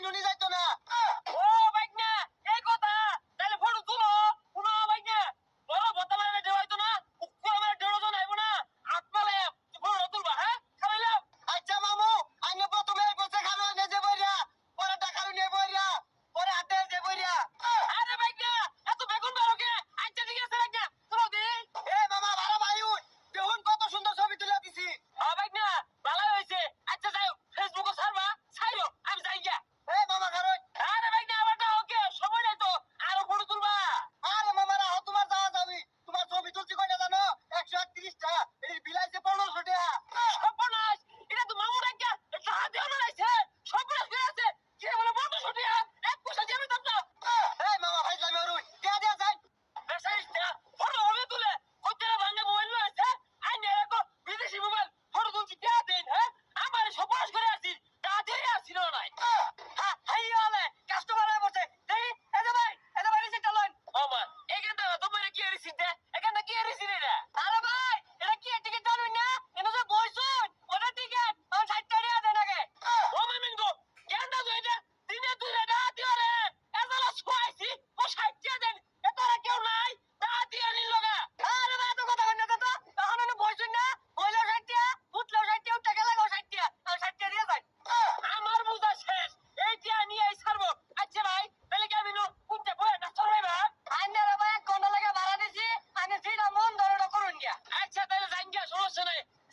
にお願いとな কি হারিয়েছি দেখ এখানে কি হারিয়েছি রে আরে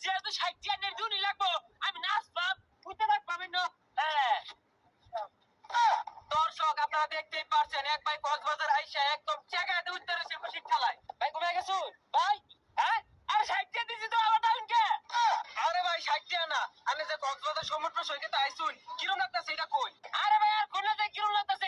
যেহেতু ষাট হ্যাঁ। ভাই কক্সবাজার গেছো? ভাই হ্যাঁ? আরে ষাট দিছি তো আবার আরে ভাই, ষাট টিয়া আমি যে কক্সবাজার সমুদ্র সৈকতে আইসুন, কিরম লাগতেছে, এটা কই? আরে ভাই, আর কোন কিরম লাগতেছে?